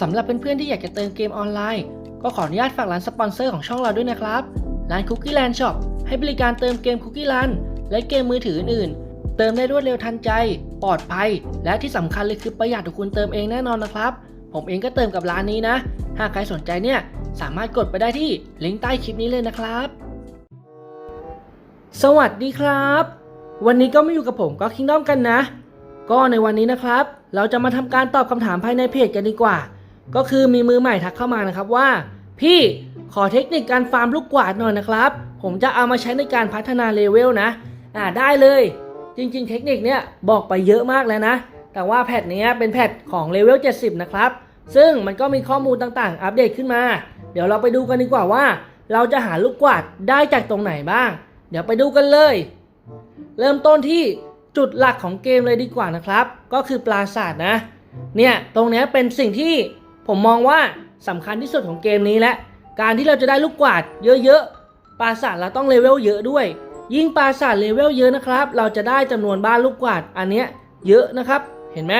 สำหรับเพื่อนๆที่อยากจะเติมเกมออนไลน์ ก็ขออนุญาตฝากร้านสปอนเซอร์ของช่องเราด้วยนะครับ ร้าน Cookie Land Shop ให้บริการเติมเกม Cookie Land และเกมมือถืออื่นๆ เติมได้รวดเร็วทันใจ ปลอดภัย และที่สำคัญเลยคือประหยัดกว่าคุณเติมเองแน่นอนนะครับ ผมเองก็เติมกับร้านนี้นะ หากใครสนใจเนี่ยสามารถกดไปได้ที่ลิงก์ใต้คลิปนี้เลยนะครับ สวัสดีครับ วันนี้ก็มาอยู่กับผมก็คิงด้อมกันนะ ก็ในวันนี้นะครับ เราจะมาทำการตอบคำถามภายในเพจกันดีกว่า ก็คือมีมือใหม่ทักเข้ามานะครับว่า พี่ขอเทคนิคการฟาร์มลูกกวาดหน่อยนะครับ ผมจะเอามาใช้ในการพัฒนาเลเวลนะอ่าได้เลย จริง ๆ เทคนิคเนี้ยบอกไปเยอะมากแล้วนะ แต่ว่าแพทเนี้ยเป็นแพทของเลเวล70 นะครับ ซึ่งมันก็มีข้อมูลต่างๆ อัปเดตขึ้นมา เดี๋ยวเราไปดูกันดีกว่าว่า เราจะหาลูกกวาดได้จากตรงไหนบ้าง เดี๋ยวไปดูกันเลย เริ่มต้นที่จุดหลักของเกมเลยดีกว่านะครับ ก็คือปราสาทนะ เนี่ยตรงนี้เป็นสิ่งที่ ผมมองว่าสำคัญที่สุดของเกมนี้และ การที่เราจะได้ลูกกวาดเยอะๆปราสาทเราต้องเลเวลเยอะด้วย ยิ่งปราสาทเลเวลเยอะนะครับ เราจะได้จำนวนบ้านลูกกวาดอันเนี้ยเยอะนะครับ เห็นไหม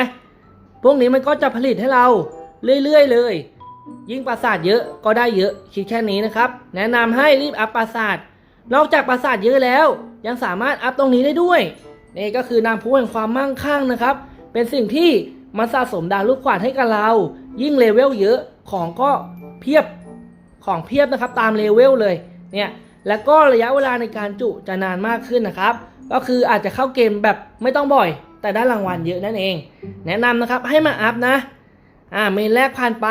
พวกนี้มันก็จะผลิตให้เราเรื่อยๆเลย ยิ่งปราสาทเยอะก็ได้เยอะคิดแค่นี้นะครับ แนะนำให้รีบอัพปราสาทนอกจากปราสาทเยอะแล้ว ยังสามารถอัพตรงนี้ได้ด้วยนี่ก็คือน้ำพุแห่งความมั่งคั่งนะครับ เป็นสิ่งที่มันสะสมดาวลูกขวาดให้กับเรา ยิ่งเลเวลเยอะของก็เพียบของเพียบนะครับตามเลเวลเลยเนี่ยแล้วก็ระยะเวลาในการจุจะนานมากขึ้นนะครับ ก็คืออาจจะเข้าเกมแบบไม่ต้องบ่อย แต่ได้รางวัลเยอะนั่นเอง แนะนำนะครับให้มาอัพนะอ่าเมนแรกผ่านไป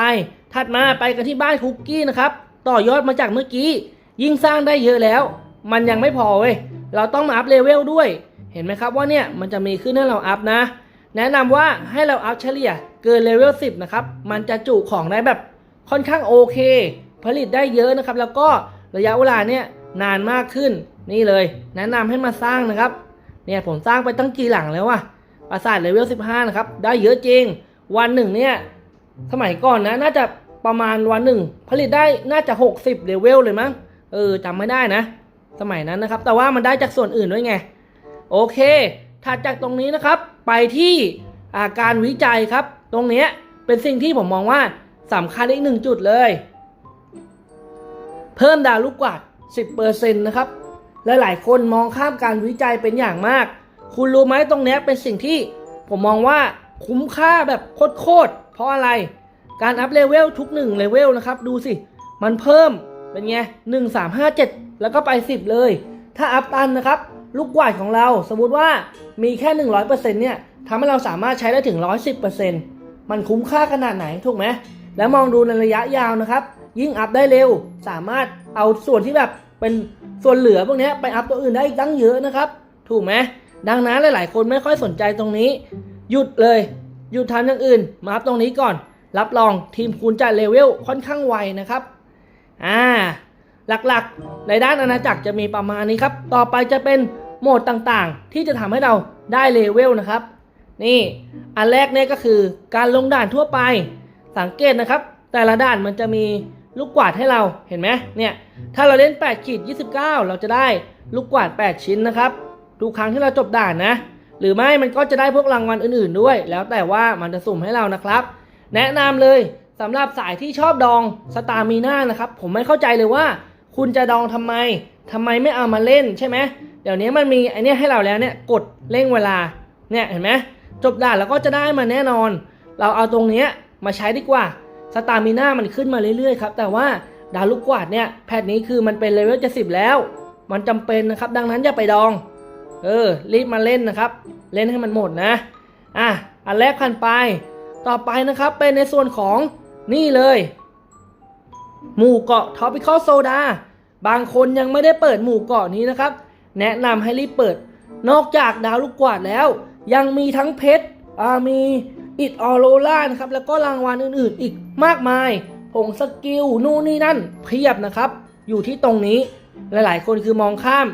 ถัดมาไปกันที่บ้านคุกกี้นะครับต่อยอดมาจากเมื่อกี้ ยิ่งสร้างได้เยอะแล้ว มันยังไม่พอเว้ยเราต้องมาอัพเลเวลด้วย เห็นไหมครับว่าเนี่ยมันจะมีขึ้นให้เราอัพนะ แนะนำว่าให้เราอัพเฉลี่ย เกินเลเวล10 นะครับ มันจะจุของได้แบบค่อนข้างโอเค ผลิตได้เยอะนะครับ แล้วก็ระยะเวลาเนี่ยนานมากขึ้นนี่เลย แนะนำให้มาสร้างนะครับ เนี่ยผมสร้างไปตั้งกี่หลังแล้วอะปราสาทเลเวล15 นะครับ ได้เยอะจริง วันหนึ่งเนี่ยสมัยก่อนนะน่าจะประมาณวันหนึ่งผลิตได้น่าจะ 60เลเวลเลยมั้งเออจำไม่ได้นะ สมัยนั้นนะครับ แต่ว่ามันได้จากส่วนอื่นด้วยไง โอเคถัดจากตรงนี้นะครับ ไปที่อาการวิจัยครับ ตรงเนี้ยเป็นสิ่งที่ผมมองว่าสำคัญอีกหนึ่งจุดเลย เพิ่มดาวลูกกวาด10%นะครับลหลายๆคนมองข้ามการวิจัยเป็นอย่างมาก คุณรู้ไหมตรงนี้เป็นสิ่งที่ผมมองว่าคุ้มค่าแบบโคตรๆ เพราะอะไร การอัพเลเวลทุก1เลเวลนะครับ ดูสิ มันเพิ่มเป็นไง1 3 5 7แล้วก็ไป10เลย ถ้าอัพตันนะครับ ลูกกวาดของเราสมมติว่ามีแค่100%เนี่ยทำให้เราสามารถใช้ได้ถึง110% มันคุ้มค่าขนาดไหนถูกไหมแล้วมองดูในระยะยาวนะครับ ยิ่งอัพได้เร็ว สามารถเอาส่วนที่แบบเป็นส่วนเหลือพวกนี้ไปอัพตัวอื่นได้อีกตั้งเยอะนะครับ ถูกไหมดังนั้นหลาย ๆ คนไม่ค่อยสนใจตรงนี้ หยุดเลยหยุดทำอย่างอื่น มาอัพตรงนี้ก่อน รับรองทีมคุณจะเลเวลค่อนข้างไวนะครับอ่าหลักๆ ในด้านอาณาจักรจะมีประมาณนี้ครับ ต่อไปจะเป็นโหมดต่างๆ ที่จะทำให้เราได้เลเวลนะครับ นี่อันแรกเนี่ยก็คือการลงด่านทั่วไป สังเกตนะครับ แต่ละด่านมันจะมีลูกกวาดให้เราเห็นไหมเนี่ยถ้าเราเล่น8ขีด29 เราจะได้ลูกกวาด 8 ชิ้นนะครับทุกครั้งที่เราจบด่านนะ หรือไม่มันก็จะได้พวกรางวัลอื่นๆด้วย แล้วแต่ว่ามันจะสุ่มให้เรานะครับ แนะนำเลยสำหรับสายที่ชอบดองสตาร์มีน่านะครับผมไม่เข้าใจเลยว่า คุณจะดองทำไมทำไมไม่เอามาเล่นใช่ไหมเดี๋ยวนี้มันมีไอเนี้ยให้เราแล้วเนี่ยกดเร่งเวลาเนี่ยเห็นไหม จบด่านแล้วก็จะได้มาแน่นอน เราเอาตรงเนี้ยมาใช้ดีกว่าสตาร์มีน่ามันขึ้นมาเรื่อยๆครับแต่ว่าดาวลูกกวาดเนี่ยแพทนี้คือมันเป็นเลเวลจะสิบแล้ว มันจำเป็นนะครับดังนั้นอย่าไปดอง เออรีบมาเล่นนะครับ เล่นให้มันหมดนะอะอันแรกผ่านไป ต่อไปนะครับเป็นในส่วนของนี่เลย หมู่เกาะทอปิคอลโซดาบางคนยังไม่ได้เปิดหมู่เกาะนี้นะครับ แนะนำให้รีบเปิด นอกจากดาวลูกกวาดแล้ว ยังมีทั้งเพชรอามีอิดออโรล่านะครับ แล้วก็รางวัลอื่นๆ อีกมากมายผงสกิลนู่นนี่นั่นเพียบนะครับ อยู่ที่ตรงนี้หลายๆ คนคือมองข้าม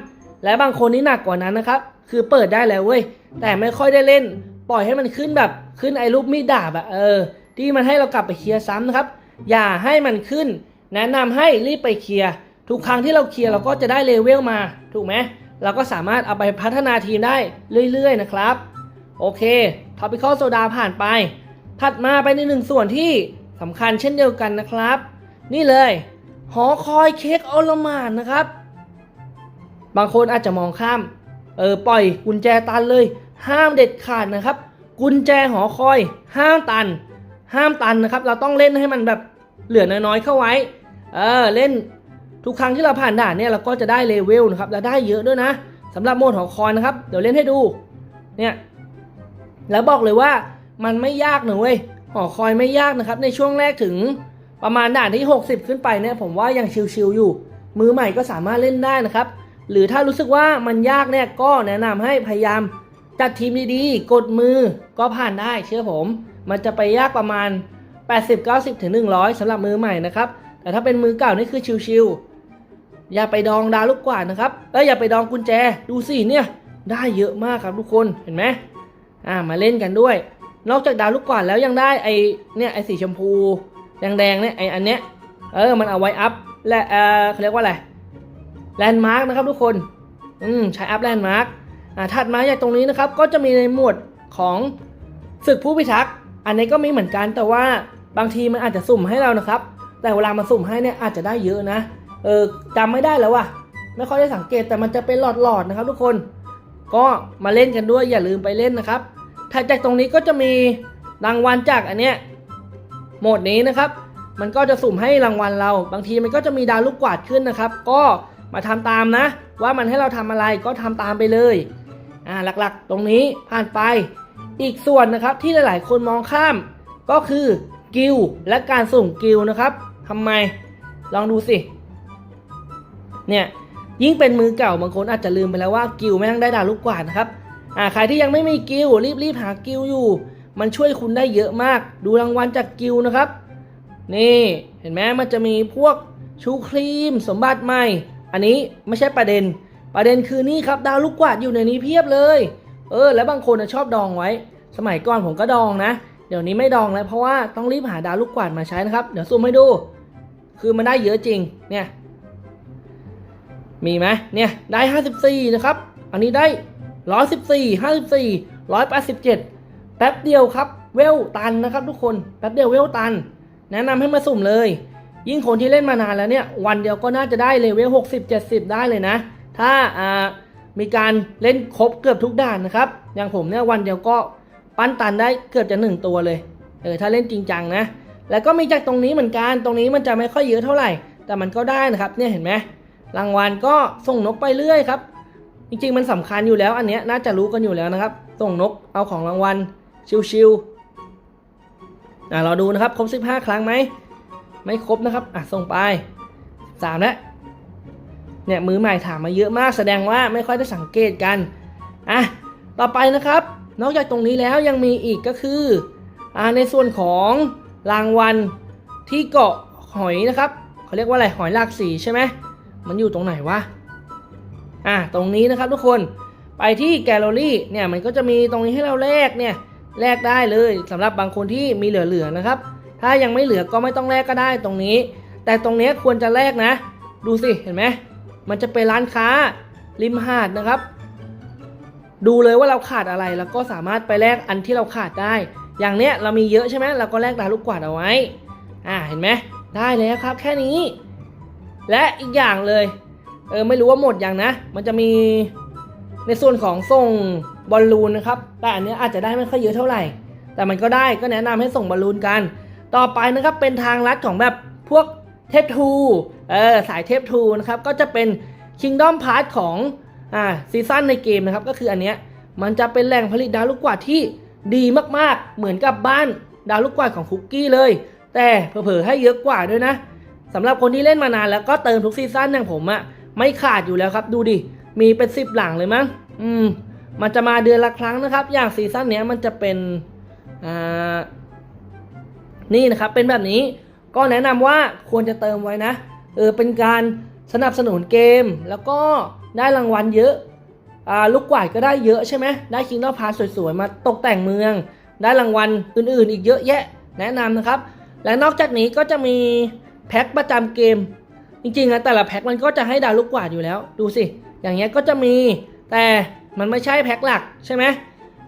และบางคนนี่หนักกว่านั้นนะครับ คือเปิดได้แล้วเว้ย แต่ไม่ค่อยได้เล่น ปล่อยให้มันขึ้นแบบขึ้นไอ้รูปมีดดาบอะเออ ที่มันให้เรากลับไปเคลียร์ซ้ำนะครับ อย่าให้มันขึ้น แนะนำให้รีบไปเคลียร์ ทุกครั้งที่เราเคลียร์เราก็จะได้เลเวลมา ถูกไหม เราก็สามารถเอาไปพัฒนาทีมได้เรื่อย ๆ นะครับ โอเคท็อปิคอลโซดาผ่านไป ถัดมาไปในหนึ่งส่วนที่สำคัญเช่นเดียวกันนะครับ นี่เลย หอคอยเค้กอลหมานนะครับ บางคนอาจจะมองข้าม เออปล่อยกุญแจตันเลย ห้ามเด็ดขาดนะครับ กุญแจหอคอย ห้ามตัน ห้ามตันนะครับ เราต้องเล่นให้มันแบบเหลือน้อยๆเข้าไว้ เออเล่นทุกครั้งที่เราผ่านด่านเนี่ยเราก็จะได้เลเวลนะครับและได้เยอะด้วยนะสำหรับโหมดหอคอยนะครับ เดี๋ยวเล่นให้ดู เนี่ย แล้วบอกเลยว่ามันไม่ยากหนะเว้ยหอคอยไม่ยากนะครับ ในช่วงแรกถึงประมาณด่านที่ 60 ขึ้นไปเนี่ยผมว่ายังชิวๆอยู่ มือใหม่ก็สามารถเล่นได้นะครับ หรือถ้ารู้สึกว่ามันยากเนี่ยก็แนะนำให้พยายามจัดทีมดีๆ กดมือก็ผ่านได้เชื่อผม มันจะไปยากประมาณ 80 90ถึง100สำหรับมือใหม่นะครับ แต่ถ้าเป็นมือเก่านี่คือชิวๆอย่าไปดองดาวลูกกวาดนะครับแล้วอย่าไปดองกุญแจดูสิเนี่ยได้เยอะมากครับทุกคนเห็นไหม อ่ามาเล่นกันด้วย นอกจากดาวลูกกวาดแล้วยังได้ไอเนี่ยไอสีชมพูแดงๆเนี่ยไออันเนี้ยเออมันเอาไว้อัพและเออเขาเรียกว่าอะไรแลนด์มาร์กนะครับทุกคนอืมใช้อัพแลนด์มาร์กอ่าถัดมาจากตรงนี้นะครับก็จะมีในหมวดของศึกผู้พิทักษ์อันนี้ก็มีเหมือนกันแต่ว่าบางทีมันอาจจะสุ่มให้เรานะครับ แต่เวลามาสุ่มให้เนี่ยอาจจะได้เยอะนะเออจำไม่ได้แล้วว่ะไม่ค่อยได้สังเกตแต่มันจะเป็นหลอดๆนะครับทุกคน ก็มาเล่นกันด้วยอย่าลืมไปเล่นนะครับ ถัดจากตรงนี้ก็จะมีรางวัลจากอันเนี้ยโหมดนี้นะครับ มันก็จะสุ่มให้รางวัลเรา บางทีมันก็จะมีดาวลูกกวาดขึ้นนะครับ ก็มาทำตามนะ ว่ามันให้เราทำอะไรก็ทำตามไปเลยอ่าหลักๆ ตรงนี้ผ่านไป อีกส่วนนะครับที่หลายๆ คนมองข้าม ก็คือกิลและการสุ่มกิลนะครับทำไมลองดูสิเนี่ยยิ่งเป็นมือเก่าบางคนอาจจะลืมไปแล้วว่ากิลแม่งได้ดาวลูกกวาดนะครับ อ่าใครที่ยังไม่มีกิลรีบรีบหากิลอยู่ มันช่วยคุณได้เยอะมาก ดูรางวัลจากกิลนะครับ นี่เห็นไหมมันจะมีพวกชูครีม สมบัติใหม่ อันนี้ไม่ใช่ประเด็น ประเด็นคือนี่ครับดาวลูกกวาดอยู่ในนี้เพียบเลย เออ แล้วบางคนชอบดองไว้ สมัยก่อนผมก็ดองนะ เดี๋ยวนี้ไม่ดองแล้วเพราะว่าต้องรีบหาดาวลูกกวาดมาใช้นะครับ เดี๋ยวซูมให้ดู คือมันได้เยอะจริง เนี่ย มีไหมเนี่ย ได้ 54 นะครับ อันนี้ได้ 114 54 187 แป๊บเดียวครับ เวลตันนะครับทุกคน แป๊บเดียวเวลตัน แนะนำให้มาสุ่มเลย ยิ่งคนที่เล่นมานานแล้วเนี่ย วันเดียวก็น่าจะได้เลเวล60 70 ได้เลยนะ ถ้าอ่ามีการเล่นครบเกือบทุกด่านนะครับ อย่างผมเนี่ยวันเดียวก็ปั้นตันได้เกือบจะหนึ่งตัวเลย เออถ้าเล่นจริงจังนะ แล้วก็มีจากตรงนี้เหมือนกัน ตรงนี้มันจะไม่ค่อยเยอะเท่าไหร่ แต่มันก็ได้นะครับ เนี่ยเห็นไหมรางวัลก็ส่งนกไปเรื่อยครับ จริงๆ มันสำคัญอยู่แล้ว อันเนี้ยน่าจะรู้กันอยู่แล้วนะครับส่งนกเอาของรางวัลชิวๆอะเราดูนะครับ ครบ 15 ครั้งไหมไม่ครบนะครับอะส่งไปสามแล้วเนี่ยมือใหม่ถามมาเยอะมากแสดงว่าไม่ค่อยได้สังเกตกันอะต่อไปนะครับ นอกจากตรงนี้แล้วยังมีอีกก็คืออ่าในส่วนของรางวัลที่เกาะหอยนะครับเขาเรียกว่าอะไรหอยหลากสีใช่ไหมมันอยู่ตรงไหนวะ อะตรงนี้นะครับทุกคนไปที่แกลเลอรี่เนี่ยมันก็จะมีตรงนี้ให้เราแลกเนี่ยแลกได้เลยสำหรับบางคนที่มีเหลือๆนะครับ ถ้ายังไม่เหลือก็ไม่ต้องแลกก็ได้ตรงนี้ แต่ตรงนี้ควรจะแลกนะ ดูสิเห็นไหมมันจะเป็นร้านค้าริมหาดนะครับ ดูเลยว่าเราขาดอะไรแล้วก็สามารถไปแลกอันที่เราขาดได้ อย่างเนี้ยเรามีเยอะใช่ไหมเราก็แลกดาลูกกวาดเอาไว้อ่าเห็นไหมได้แล้วครับ แค่นี้ และอีกอย่างเลย เออไม่รู้ว่าหมดยังนะ มันจะมีในส่วนของส่งบอลลูนนะครับ แต่อันนี้อาจจะได้ไม่ค่อยเยอะเท่าไหร่ แต่มันก็ได้ก็แนะนำให้ส่งบอลลูนกัน ต่อไปนะครับเป็นทางลัดของแบบพวกเทพทูเออสายเทพทูนะครับก็จะเป็น Kingdom p a s s ของอ่าซีซั่นในเกมนะครับก็คืออันเนี้ยมันจะเป็นแหล่งผลิตดาวลูกกวาดที่ดีมากๆ เหมือนกับบ้านดาวลูกกวาดของคุกกี้เลย แต่เผลอๆให้เยอะกว่าด้วยนะสำหรับคนที่เล่นมานานแล้วก็เติมทุกซีซั่นอย่างผมอะ ไม่ขาดอยู่แล้วครับดูดิ มีเป็นสิบหลังเลยมั้งอืม มันจะมาเดือนละครั้งนะครับ อย่างซีซั่นเนี้ยมันจะเป็นอ่านี่นะครับเป็นแบบนี้ก็แนะนำว่าควรจะเติมไว้นะเออเป็นการสนับสนุนเกม แล้วก็ได้รางวัลเยอะอ่าลูกกวาดก็ได้เยอะใช่ไหมได้คิงนอพาสสวยๆ มาตกแต่งเมือง ได้รางวัลอื่นๆ อีกเยอะแยะ แนะนำนะครับ และนอกจากนี้ก็จะมีแพ็คประจำเกม จริงๆนะแต่ละแพ็คมันก็จะให้ดาวลูกกวาดอยู่แล้ว ดูสิ อย่างเงี้ยก็จะมี แต่มันไม่ใช่แพ็คหลักใช่ไหม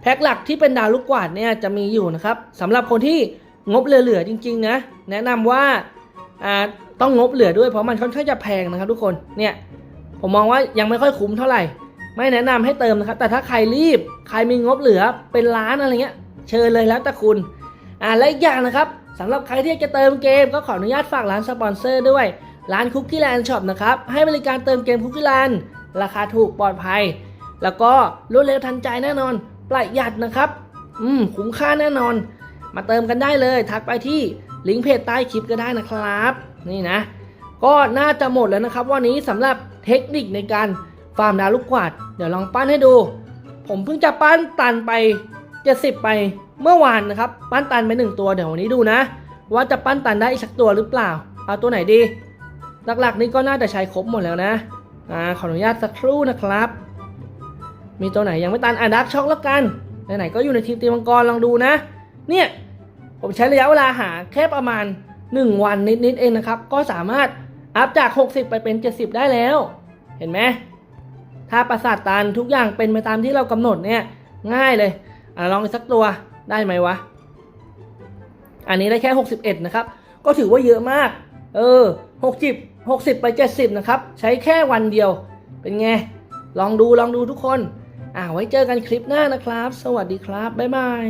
แพ็คหลักที่เป็นดาวลูกกวาดเนี่ยจะมีอยู่นะครับสำหรับคนที่งบเหลือๆจริงๆนะแนะนำว่าอ่าต้องงบเหลือด้วยเพราะมันค่อนข้างจะแพงนะครับทุกคนเนี่ยผมมองว่ายังไม่ค่อยคุ้มเท่าไหร่ ไม่แนะนำให้เติมนะครับ แต่ถ้าใครรีบใครมีงบเหลือเป็นล้านอะไรเงี้ย เชิญเลยแล้วแต่คุณอ่าและอีกอย่างนะครับสำหรับใครที่จะเติมเกมก็ขออนุญาตฝากร้านสปอนเซอร์ด้วย ร้านคุกกี้แลนด์ช็อปนะครับ ให้บริการเติมเกมคุกกี้แลนด์ราคาถูกปลอดภัย แล้วก็รวดเร็วทันใจแน่นอน ประหยัดนะครับ อืม คุ้มค่าแน่นอน มาเติมกันได้เลย ทักไปที่ลิงก์เพจใต้คลิปก็ได้นะครับ นี่นะ ก็น่าจะหมดแล้วนะครับ วันนี้สำหรับเทคนิคในการฟาร์มดาวลูกกวาด เดี๋ยวลองปั้นให้ดู ผมเพิ่งจะปั้นตันไป70ไปเมื่อวานนะครับ ปั้นตันไปหนึ่งตัวเดี๋ยววันนี้ดูนะ ว่าจะปั้นตันได้อีกสักตัวหรือเปล่า เอาตัวไหนดี หลักๆ นี่ก็น่าจะใช้ครบหมดแล้วนะอ่าขออนุญาตสักครู่นะครับ มีตัวไหนยังไม่ตันอะดักช็อกแล้วกันไหนๆก็อยู่ในทีมตีมังกรลองดูนะ เนี่ยผมใช้ระยะเวลาหาแค่ประมาณ 1 วันนิดๆเองนะครับ ก็สามารถอัพจาก 60 ไปเป็น 70 ได้แล้ว เห็นไหมถ้าประสาทตันทุกอย่างเป็นไปตามที่เรากำหนดเนี่ยง่ายเลยอะลองอีกสักตัวได้ไหมวะ อันนี้ได้แค่ 61 นะครับ ก็ถือว่าเยอะมาก เออ60 60ไป70นะครับ ใช้แค่วันเดียว เป็นไง ลองดูลองดูทุกคน อ่าไว้เจอกันคลิปหน้านะครับ สวัสดีครับ บ๊ายบาย